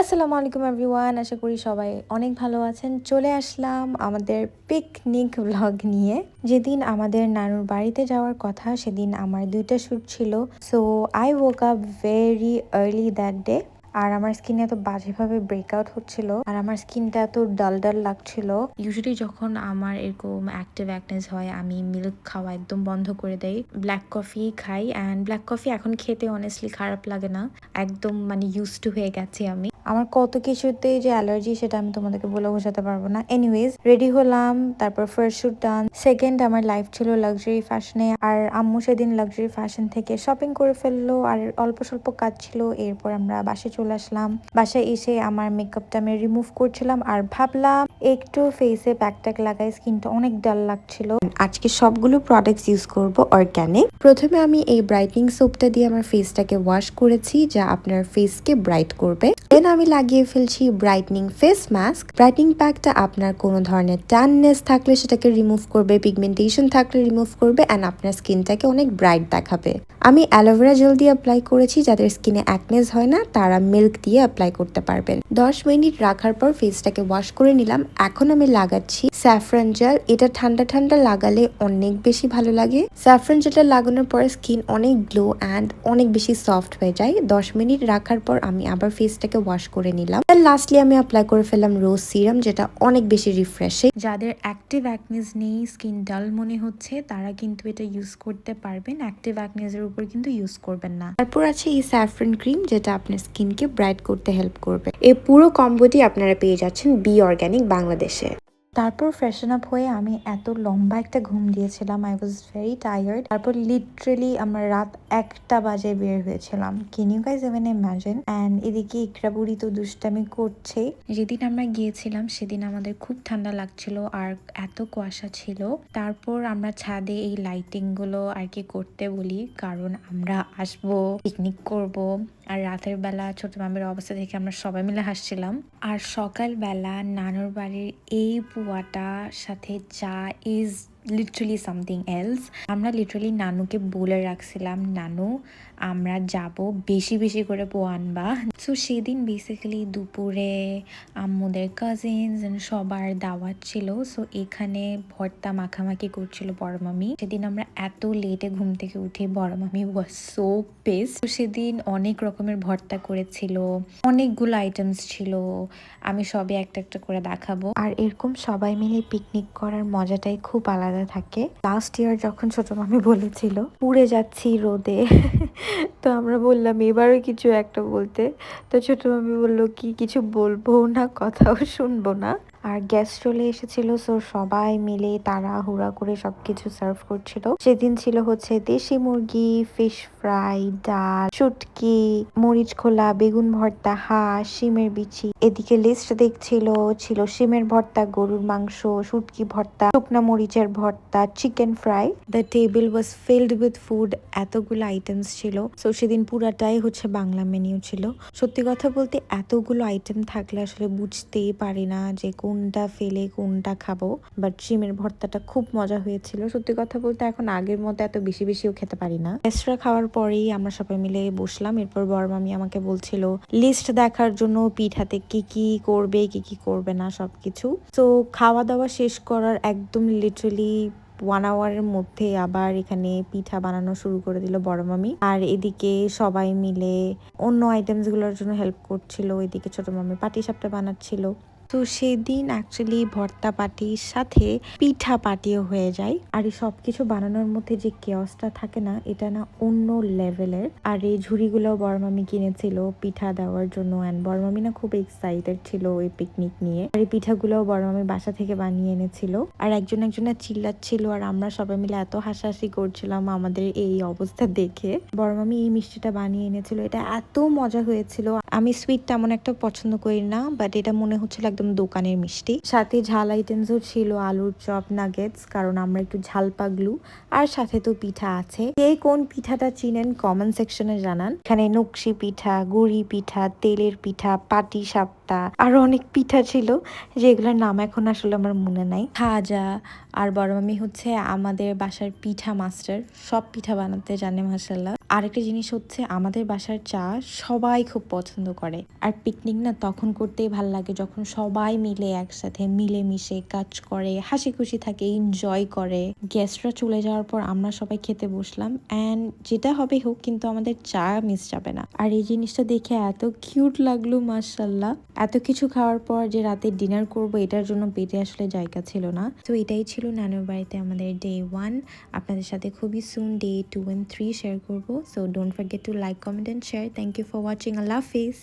আসসালামু আলাইকুম এভরিওয়ান আশা করি সবাই অনেক ভালো আছেন। চলে আসলাম আমাদের পিকনিক ব্লগ নিয়ে। যেদিন আমাদের নানুর বাড়িতে যাওয়ার কথা, সেদিন আমার দুইটা শ্যুট ছিল। So I woke up very early that day আর আমার স্কিনে এত বাজেভাবে ব্রেকআউট হচ্ছিল, আর আমার স্কিনটা এত ডাল ডাল লাগছিল। ইউজুয়ালি যখন আমার এরকম অ্যাক্টিভ অ্যাকনেস হয়, আমি মিল্ক খাওয়া একদম বন্ধ করে দেই। ব্ল্যাক কফি খাই অ্যান্ড ব্ল্যাক কফি এখন খেতে অনেস্টলি খারাপ লাগে না। একদম মানে ইউজ টু হয়ে গেছি আমি। আমার কত কিছুতে যে অ্যালার্জি সেটা আমি তোমাদেরকে বলে বোঝাতে পারব না। এনিওয়েজ রেডি হলাম, তারপর ফার্স্ট শুট ডান সেকেন্ড আমার লাইফ ছিল লাক্সারি ফ্যাশনে আর আম্মু সেদিন লাক্সারি ফ্যাশন থেকে শপিং করে ফেলল, আর অল্প স্বল্প কাজ ছিল। এরপর আমরা বাসে চলে আসলাম। বাসায় এসে আমার মেকআপটা আমি রিমুভ করছিলাম আর ভাবলাম একটু ফেসে প্যাক ট্যাক লাগাই স্কিনটা অনেক ডাল লাগছিল। আজকে সবগুলো প্রোডাক্টস ইউজ করব অর্গ্যানিক প্রথমে আমি এই ব্রাইটনিং সোপটা দিয়ে আমার ফেসটাকে ওয়াশ করেছি, যা আপনার ফেসকে ব্রাইট করবে। দেন আমি লাগিয়ে ফেলছি ব্রাইটনিং ফেস মাস্ক ব্রাইটনিং প্যাকটা আপনার কোনো ধরনের ট্যাননেস থাকলে সেটাকে রিমুভ করবে পিগমেন্টেশন থাকলে রিমুভ করবে অ্যান্ড আপনার স্কিনটাকে অনেক ব্রাইট দেখাবে। আমি অ্যালোভেরা জেল দিয়ে অ্যাপ্লাই করেছি, যাদের স্কিনে অ্যাকনেস হয় না, তারা মিল্ক দিয়ে অ্যাপ্লাই করতে পারবেন। দশ মিনিট রাখার পর ফেসটাকে ওয়াশ করে নিলাম। এখন আমি লাগাচ্ছি স্যাফরান জেল এটা ঠান্ডা ঠান্ডা লাগালে অনেক বেশি ভালো লাগে। স্যাফরান জেলটা লাগানোর পর স্কিন অনেক গ্লো অ্যান্ড অনেক বেশি সফট হয়ে যায়। দশ মিনিট রাখার পর আমি আবার ফেসটাকে ওয়াশ করে নিলাম। লাস্টলি আমি অ্যাপ্লাই করে ফেললাম রোজ সিরাম যেটা অনেক বেশি রিফ্রেশিং যাদের অ্যাক্টিভ অ্যাকনেস নেই স্কিন ডাল মনে হচ্ছে তারা কিন্তু এটা ইউজ করতে পারবেন। অ্যাক্টিভ অ্যাকনেসের উপর কিন্তু ইউজ করবেন না। তারপর আছে এই স্যাফরান ক্রিম যেটা আপনার স্কিনকে ব্রাইট করতে হেল্প করবে। এই পুরো কম্বোটি আপনারা পেয়ে যাচ্ছেন বি অর্গ্যানিক বাংলাদেশে। তারপর ফ্রেশন আপ হয়ে আমি এত লম্বা একটা ঘুম দিয়েছিলাম আই ওয়াজ ভেরি টায়ার্ড তারপর লিটারেলি আমার রাত একটা বাজে বের হয়েছিলাম। Can you guys even imagine and এদিকে ইকরা বুড়ি তো দুষ্টামি করছে। যেদিন আমরা গিয়েছিলাম সেদিন আমাদের খুব ঠান্ডা লাগছিল আর এত কুয়াশা ছিল। তারপর আমরা ছাদে এই লাইটিংগুলো আর কি করতে বলি, কারণ আমরা আসব পিকনিক করব। আর রাতের বেলা ছোট মামের অবস্থা দেখে আমরা সবাই মিলে হাসছিলাম। আর সকালবেলা নানুর বাড়ির এই পুয়াটার সাথে চা ইজ লিটারালি সামথিং এলস আমরা লিটারালি নানুকে বলে রাখছিলাম, নানু, আমরা যাব বেশি বেশি করে পোয়া আনবা। সো সেদিন বেসিক্যালি দুপুরে আম্মুদের কাজিনস সবার দাওয়াত ছিল। সো এখানে ভর্তা মাখামাখি করছিল বড় মামি। সেদিন আমরা এত লেটে ঘুম থেকে উঠে বড় মামি ওয়াজ সো পেস তো সেদিন অনেক রকমের ভর্তা করেছিল, অনেকগুলো আইটেমস ছিল। আমি সবই একটা একটা করে দেখাবো। আর এরকম সবাই মিলে পিকনিক করার মজাটাই খুব আলাদা। থাকে। লাস্ট ইয়ার যখন ছোট মামি বলেছিল, পুড়ে যাচ্ছি রোদে। তো আমরা বললাম, এবারও কিছু একটা বলতে। তো ছোট মামি বলল, কি কিছু বলব না, কথাও শুনব না। আর গ্যাস চলে এসেছিল সো সবাই মিলে তারা হুড়া করে সবকিছু সার্ভ করছিল। সেদিন ছিল হচ্ছে দেশি মুরগি ফিশ ফ্রাই ডাল, শুটকি, মরিচ খোলা, বেগুন ভর্তা, হাঁস, শিমের বিচি। এদিকে লিস্ট দেখছিল, ছিল শিমের ভর্তা, গরুর মাংস, শুটকি ভর্তা, শুকনা মরিচের ভর্তা chicken fry the table was filled with food এতগুলো আইটেমস ছিল। সো সেদিন পুরাটাই হচ্ছে বাংলা মেনিউ ছিল। সত্যি কথা বলতে এতগুলো আইটেম থাকলে আসলে বুঝতেই পারি না যে কোনটা ফেলে, কোনটা খাব। বাট শিমের ভর্তাটা খুব মজা হয়েছিল। সত্যি কথা বলতে এখন আগের মতো এত বেশি বেশিও খেতে পারি না। গেস্টরা খাওয়ার পরেই আমরা সবাই মিলে বসলাম। এরপর বড় মামি আমাকে বলছিল লিস্ট দেখার জন্য পিঠাতে কি কি করবে, কি কি করবে না, সবকিছু। তো খাওয়া দাওয়া শেষ করার একদম লিটারালি ওয়ান আওয়ারের মধ্যে আবার এখানে পিঠা বানানো শুরু করে দিল বড় মামি। আর এদিকে সবাই মিলে অন্য আইটেমসগুলোর জন্য হেল্প করছিল। এদিকে ছোট মামি পাটি সাপটা বানাচ্ছিল। তো সেদিন অ্যাকচুয়ালি ভর্তা পাটির সাথে পিঠা পাটিও হয়ে যায়। আর এই সব কিছু বানানোর মধ্যে যে কেওসটা থাকে না, এটা না অন্য লেভেলের আর এই ঝুড়িগুলো বড়মামি কিনেছিল পিঠা দেওয়ার জন্য। অ্যান্ড বড়মামি না খুব এক্সাইটেড ছিল এই পিকনিক নিয়ে। আর এই পিঠাগুলো বড়মামি বাসা থেকে বানিয়ে এনেছিল। আর একজন একজনের চিল্লাচ্ছিল, আর আমরা সবাই মিলে এত হাসাহাসি করছিলাম আমাদের এই অবস্থা দেখে। বড়মামি এই মিষ্টিটা বানিয়ে এনেছিল। এটা এত মজা হয়েছিল। আমি সুইট তেমন একটা পছন্দ করি না বাট এটা মনে হচ্ছিল একদম দোকানের মিষ্টি। সাথে ঝাল আইটেমসও ছিল আলুর চপ নাগেটস কারণ আমরা একটু ঝাল পাগলু। আর সাথে তো পিঠা আছে। কে কোন পিঠাটা চিনেন কমেন্ট সেকশনে জানান। এখানে নকশি পিঠা, গুড়ি পিঠা, তেলের পিঠা, পাটি সাপটা ভর্তা আরও অনেক পিঠা ছিল, যেগুলোর নাম এখন আসলে আমার মনে নাই। খাজা আর বড় মামি হচ্ছে আমাদের বাসার পিঠা মাস্টার, সব পিঠা বানাতে জানে মাসাল্লাহ আরেকটা জিনিস হচ্ছে আমাদের বাসার চা সবাই খুব পছন্দ করে। আর পিকনিক না তখন করতেই ভালো লাগে যখন সবাই মিলে একসাথে মিলেমিশে কাজ করে হাসি খুশি থাকে এনজয় করে। গেস্টরা চলে যাওয়ার পর আমরা সবাই খেতে বসলাম অ্যান্ড যেটা হবে হোক, কিন্তু আমাদের চা মিস যাবে না। আর এই জিনিসটা দেখে এত কিউট লাগল মার্শাল্লাহ এত কিছু খাওয়ার পর যে রাতে ডিনার করব, এটার জন্য পেটে আসলে জায়গা ছিল না। তো এটাই ছিল নানুর বাড়িতে আমাদের ডে ওয়ান আপনাদের সাথে খুবই soon day two and three share করব। So don't forget to like comment and share thank you for watching Allah Hafiz.